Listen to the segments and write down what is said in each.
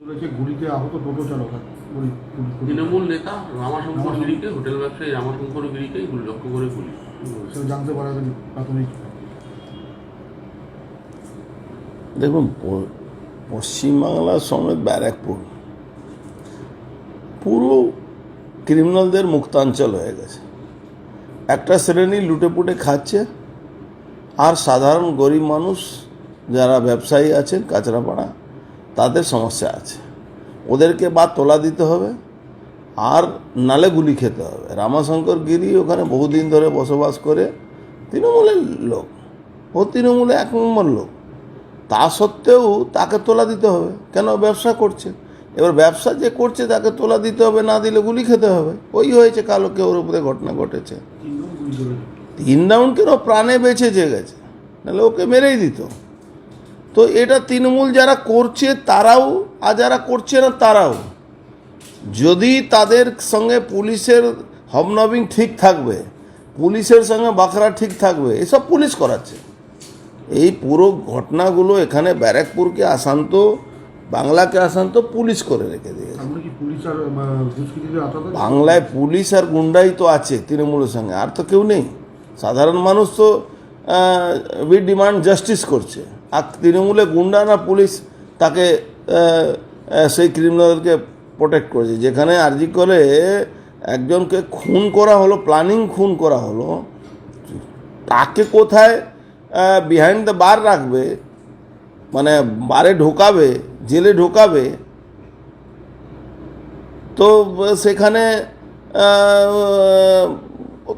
রয়েছে গুলিতে আহত টোটো চালক আর গুলি গুলি- গুলি- তৃণমূল নেতা রামাশঙ্কর গিরিকে হোটেল ব্যবসায়ী রামাশঙ্কর গিরিকেই গুলি লক্ষ্য করে গুলি। সেটা জানতে পারা প্রাথমিক। দেখুন প- পশ্চিমবাংলার সমেত ব্যারাকপুর পুরো ক্রিমিনালদের মুক্তাঞ্চল হয়ে গেছে। একটা শ্রেণি লুটেপুটে খাচ্ছে আর সাধারণ গরিব মানুষ যারা ব্যবসায়ী আছেন কাঁচরাপাড়া তাদের সমস্যা আছে। ওদেরকে বা তোলা দিতে হবে আর নালে গুলি খেতে হবে। রামাশঙ্কর গিরি ওখানে বহুদিন ধরে বসবাস করে তৃণমূলের লোক। ও তৃণমূলে এক নম্বর লোক। তা সত্ত্বেও তাকে তোলা দিতে হবে। কেন? ব্যবসা করছে। এবার ব্যবসা যে করছে তাকে তোলা দিতে হবে না দিলে গুলি খেতে হবে। ওই হয়েছে কালোকে ওর উপরে ঘটনা ঘটেছে। তিন রাউন্ডকেও প্রাণে বেঁচে যে গেছে। নাহলে ওকে মেরেই দিত। তো এটা তৃণমূল যারা করছে তারাও আর যারা করছে না তারাও। যদি তাদের সঙ্গে পুলিশের হবনবিং ঠিক থাকবে পুলিশের সঙ্গে বাখরা ঠিক থাকবে এসব পুলিশ করাচ্ছে। এই পুরো ঘটনাগুলো এখানে ব্যারাকপুরকে আসান্ত বাংলাকে আসান্ত পুলিশ করে রেখে দিয়েছে। বাংলায় পুলিশ আর গুন্ডাই তো আছে তৃণমূলের সঙ্গে আর তো কেউ নেই। সাধারণ মানুষ তো উই ডিমান্ড জাস্টিস করছে। আর তৃণমূলে গুন্ডা না পুলিশ তাকে সেই ক্রিমিনালকে প্রোটেক্ট করেছে। যেখানে আরজি করে একজনকে খুন করা হলো প্ল্যানিং খুন করা হলো, তাকে কোথায় বিহাইন্ড দ্য বার রাখবে মানে বারে ঢোকাবে, জেলে ঢোকাবে, তো সেখানে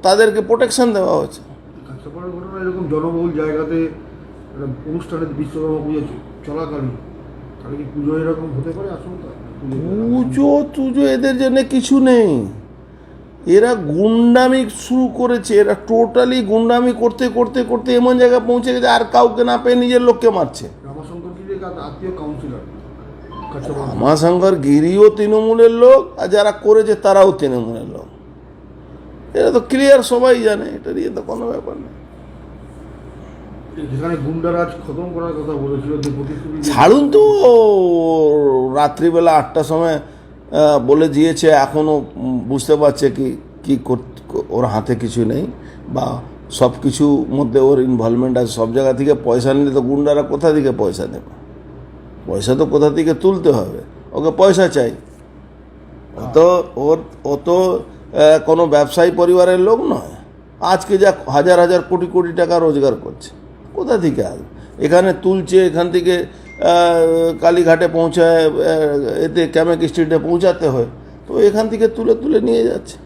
তাদেরকে প্রোটেকশন দেওয়া হচ্ছে জনবহুল জায়গাতে অনুষ্ঠানে বিশ্বকর্মা পুজো চলাকালীন। তাহলে কি পুজো এরকম হতে পারে? আশঙ্কা? পুজো- টুজো এদের জন্য কিছু নেই। এরা গুন্ডামি শুরু করেছে। এরা টোটালি গুন্ডামি করতে করতে করতে এমন জায়গায় পৌঁছে গেছে আর কাউকে না পেয়ে নিজের লোককে মারছে। রামাশঙ্কর গিরিও তৃণমূলের লোক আর যারা করেছে তারাও তৃণমূলের লোক। এটা তো ক্লিয়ার সবাই জানে এটা নিয়ে তো কোনো ব্যাপার নেই। ছাড়ুন তো রাত্রিবেলা আটটার সময় বলে দিয়েছে এখনও বুঝতে পারছে কি কি ওর হাতে কিছু নেই, বা সব কিছু মধ্যে ওর ইনভলভমেন্ট আছে, সব জায়গা থেকে পয়সা নিলে তো গুন্ডারা কোথা থেকে পয়সা দেবে? পয়সা তো কোথা থেকে তুলতে হবে? ওকে পয়সা চাই। ও তো ওর, ও তো কোনো ব্যবসায়ী পরিবারের লোক নয়। আজকে যা হাজার হাজার কোটি কোটি টাকা রোজগার করছে। কোথা থেকে আসবে? এখানে তুলছে, এখান থেকে কালীঘাটে পৌঁছায় এতে ক্যামেক স্ট্রিটে পৌঁছাতে হয়। তো এখান থেকে তুলে তুলে নিয়ে যাচ্ছে।